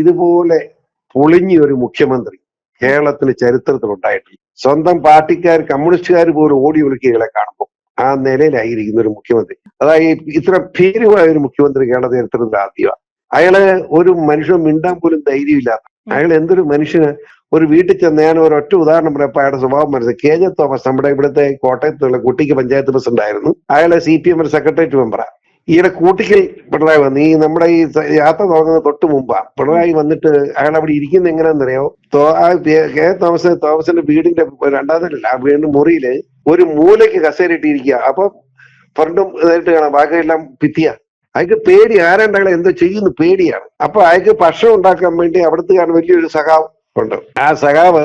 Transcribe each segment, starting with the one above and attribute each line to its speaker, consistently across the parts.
Speaker 1: ഇതുപോലെ പൊളിഞ്ഞ ഒരു മുഖ്യമന്ത്രി കേരളത്തിന് ചരിത്രത്തിൽ ഉണ്ടായിട്ടില്ല. സ്വന്തം പാർട്ടിക്കാർ കമ്മ്യൂണിസ്റ്റുകാർ പോലും ഓടി ഒളിക്കുകളെ കാണുമ്പോൾ ആ നിലയിലായിരിക്കുന്ന ഒരു മുഖ്യമന്ത്രി. അതായത് ഇത്ര ഭീരുമായ ഒരു മുഖ്യമന്ത്രി കേരള ചരിത്രത്തിൽ ആദ്യമാണ് അയാൾ ഒരു മനുഷ്യൻ മിണ്ടാൻ പോലും ധൈര്യമില്ലാത്ത അയാൾ എന്തൊരു മനുഷ്യന് ഒരു വീട്ടിൽ ചെന്ന് ഞാൻ ഒരു ഒറ്റ ഉദാഹരണം പറയപ്പോ അയാളുടെ സ്വഭാവം മനസ്സിലായി. കെ ജെ തോമസ് നമ്മുടെ ഇവിടുത്തെ കോട്ടയത്തുള്ള കുട്ടിക്ക് പഞ്ചായത്ത് പ്രസിഡന്റ് ആയിരുന്നു അയാളെ സി പി എമ്മിന്റെ സെക്രട്ടേറിയറ്റ് മെമ്പറാ. ഈയിടെ കൂട്ടിക്കൽ പിണറായി വന്നു. ഈ നമ്മുടെ ഈ യാത്ര തുടങ്ങുന്ന തൊട്ട് മുമ്പാ പിണറായി വന്നിട്ട് അയാൾ അവിടെ ഇരിക്കുന്ന എങ്ങനെയാണെന്നറിയോ ആ കെ. തോമസ് തോമസിന്റെ വീടിന്റെ രണ്ടാം നിലയില്ല ആ വീടിന്റെ മുറിയിൽ ഒരു മൂലയ്ക്ക് കസേരിട്ടിരിക്കുക അപ്പൊ ഫ്രണ്ടും നേരിട്ട് കാണാം. ബാക്കിയെല്ലാം ഭിത്തിയ. അയാൾക്ക് പേടി. ആരാണ്ട് അയാളെ എന്തോ ചെയ്യുന്നു പേടിയാണ്. അപ്പൊ അയാൾക്ക് ഭക്ഷണം ഉണ്ടാക്കാൻ വേണ്ടി അവിടുത്തെ വലിയൊരു സഖാവ് ഉണ്ട്. ആ സഖാവ്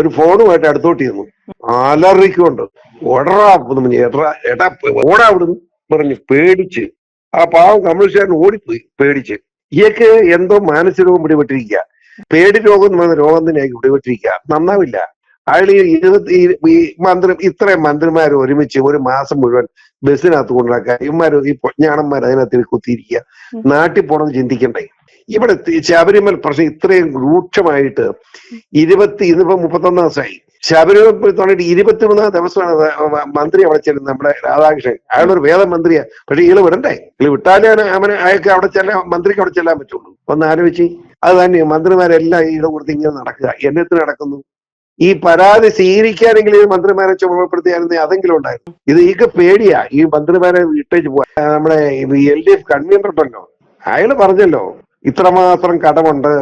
Speaker 1: ഒരു ഫോണുമായിട്ട് അടുത്തോട്ട് ചെന്നു. അലറിക്കൊണ്ട് ഏട്ടാ ഓടാ അവിടുന്ന് പറഞ്ഞു പേടിച്ച് ആ പാവം കമ്മ്യൂണിസ്റ്റുകാരൻ ഓടിപ്പോയി പേടിച്ച്. ഇയക്ക് എന്തോ മാനസിക രോഗം പിടിപെട്ടിരിക്കുക. പേടി രോഗം എന്ന് പറഞ്ഞ രോഗം തന്നെ പിടിപെട്ടിരിക്കുക. നന്നാവില്ല. അയാൾ ഈ ഇരുപത്തി ഈ- മന്ത്രി ഇത്രയും മന്ത്രിമാർ ഒരുമിച്ച് ഒരു മാസം മുഴുവൻ ബസ്സിനകത്ത് കൊണ്ടാക്കുക ഇവന്മാർ ഈ പൊജ്ഞാണന്മാർ അതിനകത്ത് കുത്തിയിരിക്കുക. നാട്ടിൽ പോണെന്ന് ചിന്തിക്കണ്ടേ? ഇവിടെ ശബരിമല പ്രശ്നം ഇത്രയും രൂക്ഷമായിട്ട് ഇരുപത്തി ഇന്നിപ്പോ മുപ്പത്തൊന്നാം ദിവസമായി. ശബരിമല തുടങ്ങിയിട്ട് ഇരുപത്തിമൂന്നാം ദിവസമാണ് മന്ത്രി അവിടെ ചെല്ലുന്നത് നമ്മുടെ രാധാകൃഷ്ണൻ. അയാളൊരു വേദ മന്ത്രിയാ പക്ഷെ ഇയാൾ വിടണ്ടേ? ഇയാൾ വിട്ടാലേ അവന് അയാൾക്ക് അവിടെ ചെല്ലാൻ മന്ത്രിക്ക് അവിടെ ചെല്ലാൻ പറ്റുള്ളൂ. ഒന്ന് ആലോചിച്ച്. അത് തന്നെ മന്ത്രിമാരെല്ലാം ഈടെ കൊടുത്ത് ഇങ്ങനെ നടക്കുക. എന്നത്തിന് നടക്കുന്നു? ഈ പരാതി സ്വീകരിക്കാനെങ്കിലും ഈ മന്ത്രിമാരെ ചുമതലപ്പെടുത്തിയായിരുന്നെങ്കിൽ അതെങ്കിലും ഉണ്ടായിരുന്നു. ഇത് ഈക്ക് പേടിയാ. ഈ മന്ത്രിമാരെ വിട്ടേച്ച് പോവാ നമ്മുടെ എൽ ഡി എഫ് കൺവീനർ ഉണ്ടല്ലോ. അയാൾ പറഞ്ഞല്ലോ ഇത്രമാത്രം കടമുണ്ട്.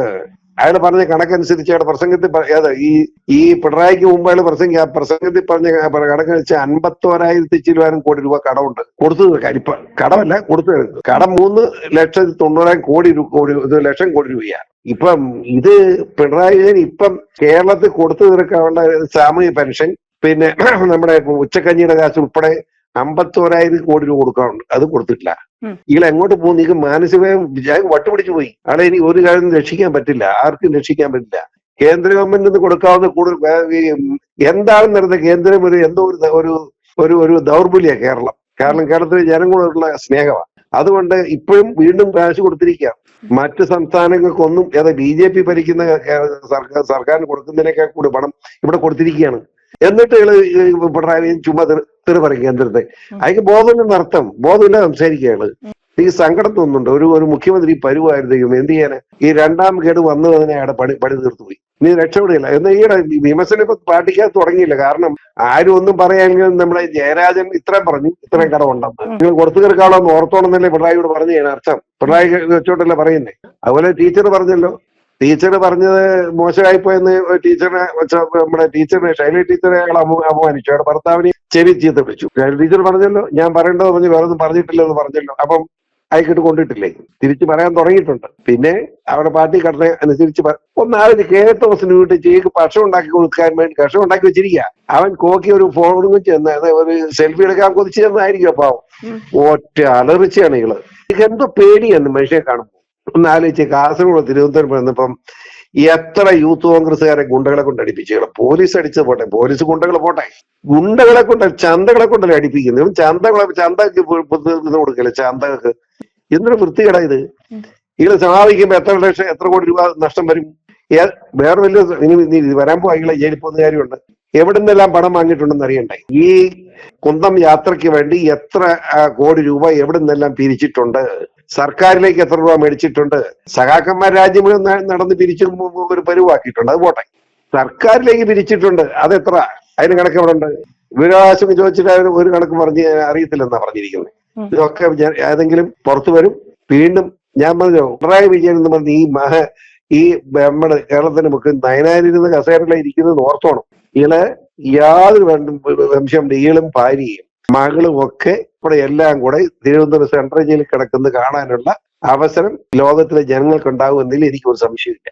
Speaker 1: അയാൾ പറഞ്ഞ കണക്കനുസരിച്ച് അയാളുടെ പ്രസംഗത്തിൽ അതെ ഈ ഈ പിണറായിക്ക് മുമ്പ് അയാൾ പ്രസംഗി പ്രസംഗത്തിൽ പറഞ്ഞ കണക്കനുസരിച്ച് അൻപത്തോരായിരത്തി ചില്ലുവാനും കോടി രൂപ കടമുണ്ട്. കൊടുത്തു കരിപ്പ കടമല്ല കൊടുത്തു തരുന്നത് കടം മൂന്ന് ലക്ഷത്തി തൊണ്ണൂറായിരം കോടി കോടി ലക്ഷം കോടി രൂപയാണ്. ഇപ്പം ഇത് പിണറായി വിജയൻ ഇപ്പം കേരളത്തിൽ കൊടുത്തു തീർക്കാനുള്ള സാമൂഹ്യ പെൻഷൻ പിന്നെ നമ്മുടെ ഉച്ചക്കഞ്ഞിയുടെ കാശ് ഉൾപ്പെടെ അമ്പത്തോരായിരം കോടി രൂപ കൊടുക്കാറുണ്ട്. അത് കൊടുത്തിട്ടില്ല. ഇയാൾ എങ്ങോട്ട് പോകുന്നു? നിങ്ങൾക്ക് മാനസികമായും വിചാരം വട്ടുപിടിച്ചു പോയി. ആളെ ഇനി ഒരു കാര്യം രക്ഷിക്കാൻ പറ്റില്ല. ആർക്കും രക്ഷിക്കാൻ പറ്റില്ല. കേന്ദ്ര ഗവൺമെന്റിൽ നിന്ന് കൊടുക്കാവുന്ന കൂടുതൽ എന്താണ് ഈ എന്താണെന്ന് അറിയുന്നത് കേന്ദ്രം ഒരു എന്തോ ഒരു ഒരു ഒരു ഒരു ദൗർബല്യ കേരളം. കാരണം കേരളത്തിലെ ജനങ്ങളോടുള്ള സ്നേഹമാണ്. അതുകൊണ്ട് ഇപ്പോഴും വീണ്ടും കാശ് കൊടുത്തിരിക്കുക മറ്റ് സംസ്ഥാനങ്ങൾക്കൊന്നും ഏതാ ബി ജെ പി ഭരിക്കുന്ന സർക്കാർ സർക്കാരിന് കൊടുക്കുന്നതിനേക്കാൾ കൂടി പണം ഇവിടെ കൊടുത്തിരിക്കുകയാണ്. എന്നിട്ട് ഇയാൾ പിണറായി ചുമ്മാ തെറി- പറയുക പറയും കേന്ദ്രത്തെ അയാൾക്ക് ബോധമില്ലെന്ന് അർത്ഥം ബോധമില്ല സംസാരിക്കുകയാണ് ഈ സങ്കടം തോന്നുന്നുണ്ട്. ഒരു ഒരു മുഖ്യമന്ത്രി പരുവായിരുന്നു എന്ത് ചെയ്യാന്? ഈ രണ്ടാം കേട് വന്നു അതിനെ അയാളുടെ പണി പണി തീർത്തുപോയി നീ രക്ഷപ്പെടില്ല. എന്നാൽ ഈയിടെ വിമർശനം ഇപ്പൊ പാർട്ടിക്കകത്ത് തുടങ്ങിയില്ല. കാരണം ആരും ഒന്നും പറയാമെങ്കിലും നമ്മുടെ ജയരാജൻ ഇത്രയും പറഞ്ഞു ഇത്രയും കടമുണ്ടെന്ന് നിങ്ങൾ കൊടുത്തു തീർക്കാളോ എന്ന് ഓർത്തോണമെന്നല്ലേ പിണറായിയോട് പറഞ്ഞു അർത്ഥം. പിണറായി വെച്ചോട്ടല്ലേ പറയുന്നേ? അതുപോലെ ടീച്ചർ പറഞ്ഞല്ലോ ടീച്ചർ പറഞ്ഞത് മോശമായി പോയെന്ന് ടീച്ചറിനെ നമ്മുടെ ടീച്ചറിനെ ശൈലി ടീച്ചറെ അയാൾ അപ- അപമാനിച്ചു. അവിടെ ഭർത്താവിനെ ചെവി ചീത്ത വിളിച്ചു ശൈലി ടീച്ചർ പറഞ്ഞല്ലോ ഞാൻ പറയേണ്ടത് പറഞ്ഞ് വേറെ ഒന്നും പറഞ്ഞിട്ടില്ലെന്ന് പറഞ്ഞല്ലോ. അപ്പം അയക്കിട്ട് കൊണ്ടിട്ടില്ലേ? തിരിച്ചു പറയാൻ തുടങ്ങിയിട്ടുണ്ട്. പിന്നെ അവിടെ പാർട്ടി ഘടന അനുസരിച്ച് ഒന്നാമത് കെ തോമസിന് വീട്ടിൽ ചേക്ക് ഭക്ഷണം ഉണ്ടാക്കി കൊടുക്കാൻ വേണ്ടി ഭക്ഷണം ഉണ്ടാക്കി വെച്ചിരിക്കുക. അവൻ കോക്കി ഒരു ഫോണും ചെന്ന് ഒരു സെൽഫി എടുക്കാൻ കൊതിച്ചു ചെന്നായിരിക്കും
Speaker 2: അപ്പൊ.
Speaker 1: ഒറ്റ അലറിച്ചാണ് ഇത് എന്തോ പേടിയാണ് മനുഷ്യനെ കാണുമ്പോൾ ഒന്ന് ആലോചിച്ച് കാസർഗോഡ് തിരുവനന്തപുരം വന്നപ്പം എത്ര യൂത്ത് കോൺഗ്രസ്സുകാരെ ഗുണ്ടകളെ കൊണ്ട് അടിപ്പിച്ചു. പോലീസ് അടിച്ചത് പോട്ടെ. പോലീസ് ഗുണ്ടകൾ പോട്ടെ. ഗുണ്ടകളെ കൊണ്ട് ചന്തകളെ കൊണ്ടല്ലേ അടിപ്പിക്കുന്നത്. ചന്തകളെ ചന്തക്ക് കൊടുക്കല്ലേ? ചന്തകൾക്ക്. എന്തൊരു വൃത്തികേടാ ഇത്. ഇങ്ങനെ സമാപിക്കുമ്പോ എത്ര ലക്ഷം എത്ര കോടി രൂപ നഷ്ടം വരും? വേറെ വലിയ ഇനി വരാൻ പോവാ. ഇയാളെ ജയിലിൽ പോകുന്ന കാര്യമുണ്ട്. എവിടെ നിന്നെല്ലാം പണം വാങ്ങിയിട്ടുണ്ടെന്ന് അറിയണ്ടേ? ഈ കുന്തം യാത്രയ്ക്ക് വേണ്ടി എത്ര കോടി രൂപ എവിടെ നിന്നെല്ലാം പിരിച്ചിട്ടുണ്ട്? സർക്കാരിലേക്ക് എത്ര രൂപ മേടിച്ചിട്ടുണ്ട്? സഖാക്കന്മാർ രാജ്യം മുഴുവൻ നടന്ന് പിരിച്ചു ഒരു പരുവാക്കിയിട്ടുണ്ട് അത് പോട്ടെ. സർക്കാരിലേക്ക് പിരിച്ചിട്ടുണ്ട്. അതെത്ര? അതിന് കണക്ക് എവിടെ ഉണ്ട് വിവരാവകാശം ചോദിച്ചിട്ട് അവർ ഒരു കണക്ക് പറഞ്ഞ് അറിയത്തില്ലെന്നാ പറഞ്ഞിരിക്കുന്നത്. ഇതൊക്കെ ഏതെങ്കിലും പുറത്തു വരും. വീണ്ടും ഞാൻ പറഞ്ഞു പിണറായി വിജയൻ എന്ന് പറഞ്ഞ ഈ മഹ ഈ നമ്മുടെ കേരളത്തിന് നമുക്ക് നയനായിരുന്ന കസേരയിലെ ഇരിക്കുന്നത് ഓർത്തോണം. ഇയാൾ യാതൊരു വംശം ഡീലും ഭാര്യയും മകളും ഒക്കെ ഇവിടെ എല്ലാം കൂടെ തിരുവനന്തപുരം സെൻട്രൽ ജയിലിൽ കിടക്കുന്നത് കാണാനുള്ള അവസരം ലോകത്തിലെ ജനങ്ങൾക്ക് ഉണ്ടാകുമെന്നതിൽ എനിക്ക് ഒരു സംശയമില്ല